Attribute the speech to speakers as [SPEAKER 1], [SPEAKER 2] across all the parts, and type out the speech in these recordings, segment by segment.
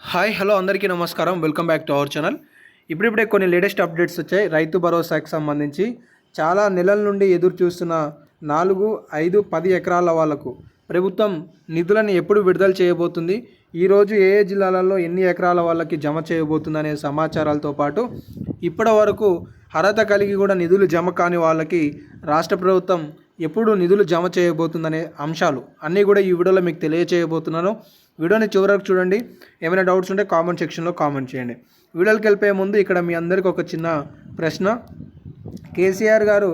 [SPEAKER 1] Hi hello అందరికీ నమస్కారం. Welcome back to our channel. ఇప్పుడిప్పుడే కొన్ని లేటెస్ట్ అప్డేట్స్ వచ్చాయి. రైతు భరోసాకి సంబంధించి చాలా నెలల నుండి ఎదురు చూస్తున్న నాలుగు ఐదు పది ఎకరాల వాళ్ళకు ప్రభుత్వం నిధులను ఎప్పుడు విడుదల చేయబోతుంది? ఈరోజు ఏ ఏ జిల్లాలలో ఎన్ని ఎకరాల వాళ్ళకి జమ చేయబోతుంది అనే సమాచారాలతో పాటు ఇప్పటి వరకు అర్హత కలిగి కూడా నిధులు జమ కాని వాళ్ళకి రాష్ట్ర ప్రభుత్వం ఎప్పుడు నిధులు జమ చేయబోతుందనే అంశాలు అన్నీ కూడా ఈ వీడియోలో మీకు తెలియచేయబోతున్నాను. వీడియోని చివరకు చూడండి. ఏమైనా డౌట్స్ ఉంటే కామెంట్ సెక్షన్లో కామెంట్ చేయండి. వీడియోకి వెళ్ళిపోయే ముందు ఇక్కడ మీ అందరికీ ఒక చిన్న ప్రశ్న. కేసీఆర్ గారు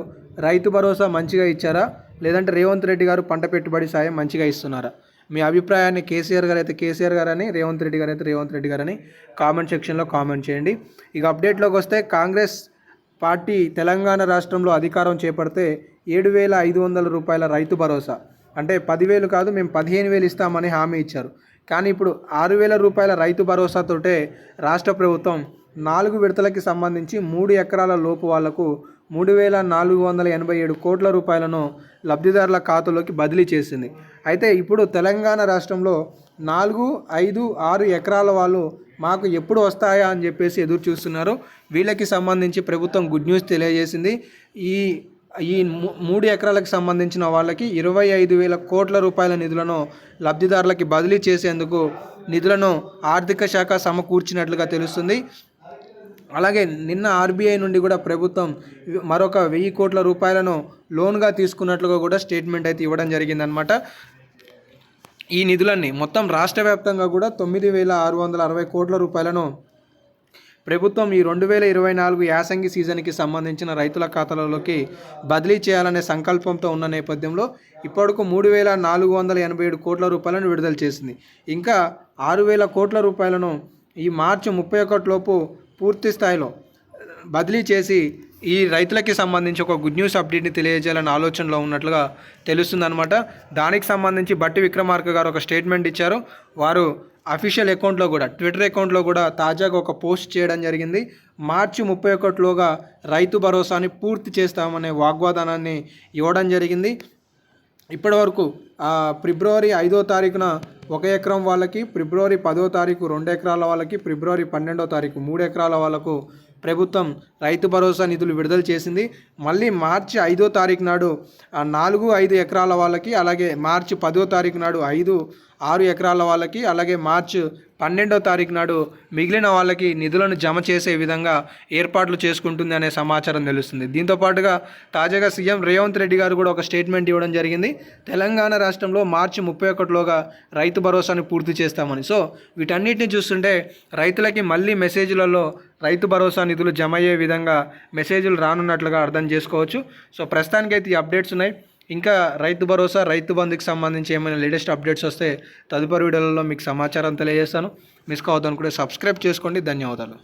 [SPEAKER 1] రైతు భరోసా మంచిగా ఇచ్చారా? లేదంటే రేవంత్ రెడ్డి గారు పంట పెట్టుబడి సాయం మంచిగా ఇస్తున్నారా? మీ అభిప్రాయాన్ని కేసీఆర్ గారు అయితే కేసీఆర్ గారని రేవంత్ రెడ్డి గారు అయితే రేవంత్ రెడ్డి గారని కామెంట్ సెక్షన్లో కామెంట్ చేయండి. ఇక అప్డేట్లోకి వస్తే కాంగ్రెస్ పార్టీ తెలంగాణ రాష్ట్రంలో అధికారం చేపడితే ఏడు వేల ఐదు వందల రూపాయల రైతు భరోసా. అంటే పదివేలు కాదు మేము పదిహేను వేలు ఇస్తామని హామీ ఇచ్చారు. కానీ ఇప్పుడు ఆరు వేల రూపాయల రైతు భరోసాతోటే రాష్ట్ర ప్రభుత్వం నాలుగు విడతలకి సంబంధించి మూడు ఎకరాల లోపు వాళ్ళకు మూడు వేల నాలుగు వందల ఎనభై ఏడు కోట్ల రూపాయలను లబ్ధిదారుల ఖాతాలోకి బదిలీ చేసింది. అయితే ఇప్పుడు తెలంగాణ రాష్ట్రంలో నాలుగు ఐదు ఆరు ఎకరాల వాళ్ళు మాకు ఎప్పుడు వస్తాయా అని చెప్పేసి ఎదురు చూస్తున్నారు వీళ్ళకి సంబంధించి ప్రభుత్వం గుడ్ న్యూస్ తెలియజేసింది. ఈ ఈ మూడు ఎకరాలకు సంబంధించిన వాళ్ళకి ఇరవై ఐదు వేల కోట్ల రూపాయల నిధులను లబ్ధిదారులకి బదిలీ చేసేందుకు నిధులను ఆర్థిక శాఖ సమకూర్చినట్లుగా తెలుస్తుంది. అలాగే నిన్న ఆర్బీఐ నుండి కూడా ప్రభుత్వం మరొక వెయ్యి కోట్ల రూపాయలను లోన్గా తీసుకున్నట్లుగా కూడా స్టేట్మెంట్ అయితే ఇవ్వడం జరిగిందనమాట ఈ నిధులన్నీ మొత్తం రాష్ట్ర వ్యాప్తంగా కూడా తొమ్మిది వేల ఆరు వందల అరవై కోట్ల రూపాయలను ప్రభుత్వం ఈ రెండు వేల ఇరవై నాలుగు యాసంగి సీజన్కి సంబంధించిన రైతుల ఖాతాలలోకి బదిలీ చేయాలనే సంకల్పంతో ఉన్న నేపథ్యంలో ఇప్పటికు మూడు వేల నాలుగు వందల ఎనభై ఏడు కోట్ల రూపాయలను విడుదల చేసింది. ఇంకా ఆరు వేల కోట్ల రూపాయలను ఈ మార్చి ముప్పై ఒకటిలోపు పూర్తి స్థాయిలో బదిలీ చేసి ఈ రైతులకి సంబంధించి ఒక గుడ్ న్యూస్ అప్డేట్ని తెలియజేయాలని ఆలోచనలో ఉన్నట్లుగా తెలుస్తుందన్నమాట. దానికి సంబంధించి బట్టి విక్రమార్క గారు ఒక స్టేట్మెంట్ ఇచ్చారు. వారు అఫీషియల్ అకౌంట్లో కూడా ట్విట్టర్ అకౌంట్లో కూడా తాజాగా ఒక పోస్ట్ చేయడం జరిగింది. మార్చి ముప్పై ఒకటిలోగా రైతు భరోసాని పూర్తి చేస్తామనే వాగ్వాదానాన్ని ఇవ్వడం జరిగింది. ఇప్పటివరకు ఫిబ్రవరి ఐదో తారీఖున ఒక ఎకరం వాళ్ళకి ఫిబ్రవరి పదో తారీఖు రెండు ఎకరాల వాళ్ళకి ఫిబ్రవరి పన్నెండో తారీఖు మూడు ఎకరాల వాళ్ళకు ప్రభుత్వం రైతు భరోసా నిధులు విడుదల చేసింది. మళ్ళీ మార్చి ఐదో తారీఖు నాడు నాలుగు ఐదు ఎకరాల వాళ్ళకి అలాగే మార్చి పదో తారీఖు నాడు ఐదు ఆరు ఎకరాల వాళ్ళకి అలాగే మార్చి పన్నెండో తారీఖు నాడు మిగిలిన వాళ్ళకి నిధులను జమ చేసే విధంగా ఏర్పాట్లు చేసుకుంటుంది అనే సమాచారం తెలుస్తుంది. దీంతో పాటుగా తాజాగా సీఎం రేవంత్ రెడ్డి గారు కూడా ఒక స్టేట్మెంట్ ఇవ్వడం జరిగింది. తెలంగాణ రాష్ట్రంలో మార్చి ముప్పై ఒకటిలోగా రైతు భరోసాను పూర్తి చేస్తామని. సో వీటన్నిటిని చూస్తుంటే రైతులకి మళ్ళీ మెసేజ్లలో రైతు భరోసా నిధులు జమ అయ్యే విధంగా మెసేజ్లు రానున్నట్లుగా అర్థం చేసుకోవచ్చు. సో ప్రస్తుతానికైతే ఈ అప్డేట్స్ ఉన్నాయి. ఇంకా రైతు భరోసా రైతు బంధుకి సంబంధించి ఏమైనా లేటెస్ట్ అప్డేట్స్ వస్తే తదుపరి వీడియోలలో మీకు సమాచారం తెలియజేస్తాను. మిస్ కావద్దనుకుంటే సబ్స్క్రైబ్ చేసుకోండి. ధన్యవాదాలు.